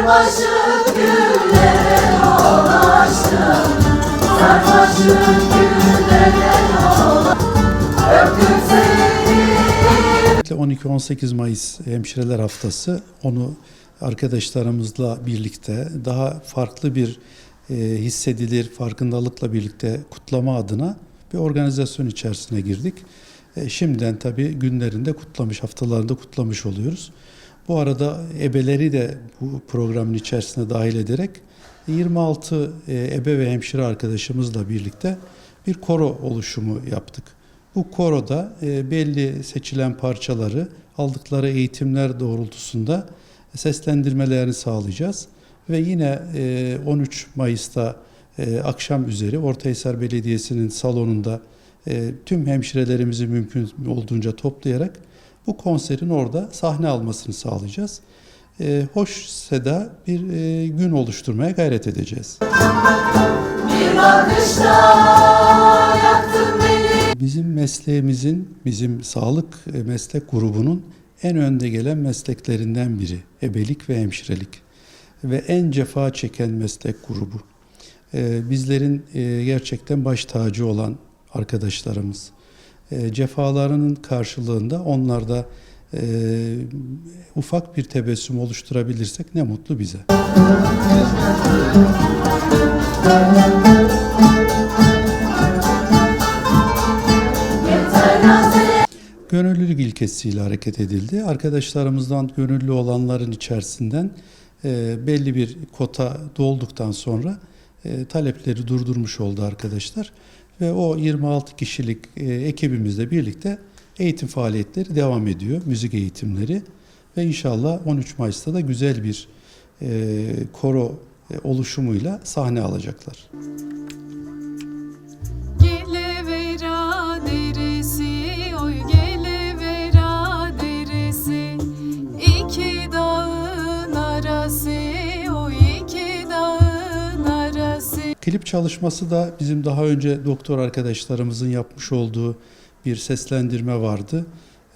sarmaşık güllere dolaştım Sarmaşık güllere dolaştım Öptüm seni Özellikle 12-18 Mayıs Hemşireler Haftası onu arkadaşlarımızla birlikte daha farklı bir e, hissedilir farkındalıkla birlikte kutlama adına bir organizasyon içerisine girdik. E, şimdiden tabii günlerinde kutlamış, haftalarında kutlamış oluyoruz. Bu arada ebeleri de bu programın içerisine dahil ederek 26 e, ebe ve hemşire arkadaşımızla birlikte bir koro oluşumu yaptık. Bu koroda e, belli seçilen parçaları aldıkları eğitimler doğrultusunda seslendirmelerini sağlayacağız. Ve yine e, 13 Mayıs'ta e, akşam üzeri Ortahisar Belediyesi'nin salonunda tüm hemşirelerimizi mümkün olduğunca toplayarak bu konserin orada sahne almasını sağlayacağız. E, hoş seda bir e, gün oluşturmaya gayret edeceğiz. Bir beni Bizim mesleğimizin, bizim sağlık e, meslek grubunun en önde gelen mesleklerinden biri ebelik ve hemşirelik ve en cefa çeken meslek grubu. E, Bizlerin e, gerçekten baş tacı olan arkadaşlarımız. E, Cefalarının karşılığında onlarda e, ufak bir tebessüm oluşturabilirsek ne mutlu bize. Gönüllülük ilkesiyle hareket edildi. Arkadaşlarımızdan gönüllü olanların içerisinden e, belli bir kota dolduktan sonra e, talepleri durdurmuş oldu arkadaşlar. Ve o 26 kişilik e, ekibimizle birlikte eğitim faaliyetleri devam ediyor. Müzik eğitimleri ve inşallah 13 Mayıs'ta da güzel bir e, koro e, oluşumuyla sahne alacaklar. Klip çalışması da bizim daha önce doktor arkadaşlarımızın yapmış olduğu bir seslendirme vardı.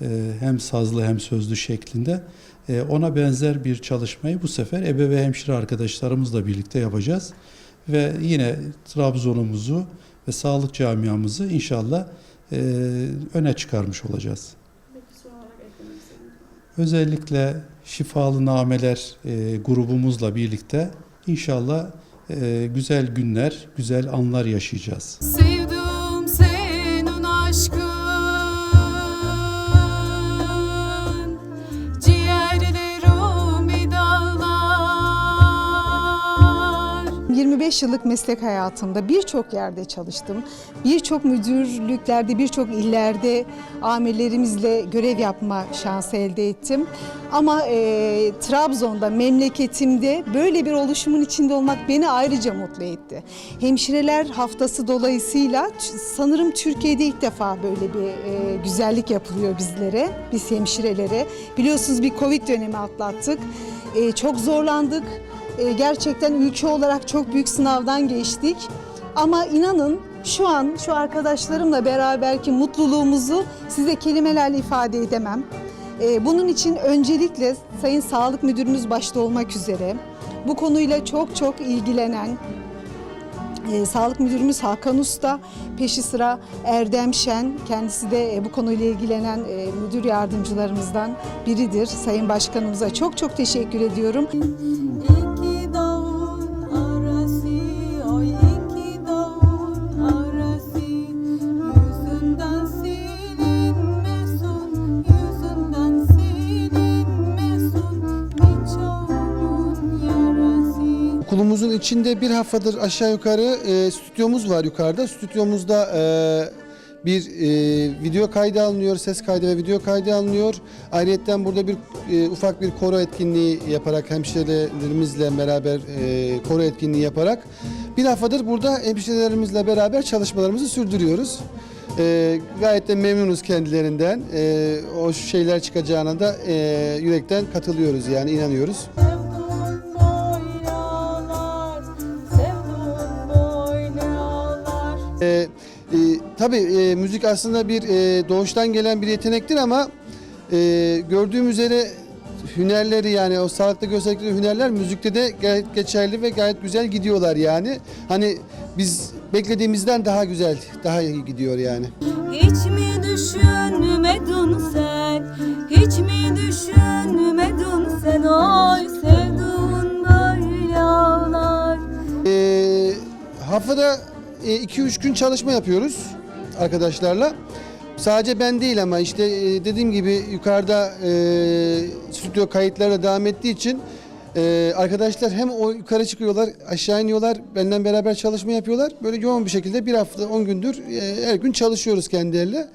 Ee, Hem sazlı hem sözlü şeklinde. Ee, Ona benzer bir çalışmayı bu sefer ebe ve hemşire arkadaşlarımızla birlikte yapacağız. Ve yine Trabzon'umuzu ve sağlık camiamızı inşallah e, öne çıkarmış olacağız. Özellikle şifalı nameler e, grubumuzla birlikte inşallah güzel günler, güzel anlar yaşayacağız. Sevdim 25 yıllık meslek hayatımda birçok yerde çalıştım. Birçok müdürlüklerde, birçok illerde amirlerimizle görev yapma şansı elde ettim. Ama e, Trabzon'da, memleketimde böyle bir oluşumun içinde olmak beni ayrıca mutlu etti. Hemşireler Haftası dolayısıyla sanırım Türkiye'de ilk defa böyle bir e, güzellik yapılıyor bizlere, biz hemşirelere. Biliyorsunuz bir Covid dönemi atlattık. E, çok zorlandık. E, gerçekten ülke olarak çok büyük sınavdan geçtik. Ama inanın şu an şu arkadaşlarımla beraberki mutluluğumuzu size kelimelerle ifade edemem. E, bunun için öncelikle Sayın Sağlık Müdürümüz başta olmak üzere bu konuyla çok çok ilgilenen e, Sağlık Müdürümüz Hakan Usta, peşi sıra Erdem Şen, kendisi de bu konuyla ilgilenen müdür yardımcılarımızdan biridir. Sayın Başkanımıza çok çok teşekkür ediyorum. İçinde bir haftadır aşağı yukarı e, stüdyomuz var yukarıda. Stüdyomuzda e, bir e, video kaydı alınıyor, ses kaydı ve video kaydı alınıyor. Ayrıca burada bir e, ufak bir koro etkinliği yaparak hemşirelerimizle beraber e, koro etkinliği yaparak bir haftadır burada hemşirelerimizle beraber çalışmalarımızı sürdürüyoruz. E, gayet de memnunuz kendilerinden. E, o şeyler çıkacağına da e, yürekten katılıyoruz yani inanıyoruz. E, e, tabii e, müzik aslında bir e, doğuştan gelen bir yetenektir ama e, gördüğüm üzere hünerleri yani o sağlıkta gösterdikleri hünerler müzikte de gayet geçerli ve gayet güzel gidiyorlar yani. Hani biz beklediğimizden daha güzel, daha iyi gidiyor yani. Hiç mi düşünmedin sen Hiç mi düşünmedin sen Oy sevduğun böyle ağlar Ee, haftada 2-3 gün çalışma yapıyoruz arkadaşlarla. Sadece ben değil ama işte e, dediğim gibi yukarıda e, stüdyo kayıtlarla devam ettiği için e, arkadaşlar hem o yukarı çıkıyorlar aşağı iniyorlar benden beraber çalışma yapıyorlar. Böyle yoğun bir şekilde bir hafta 10 gündür e, her gün çalışıyoruz kendileriyle.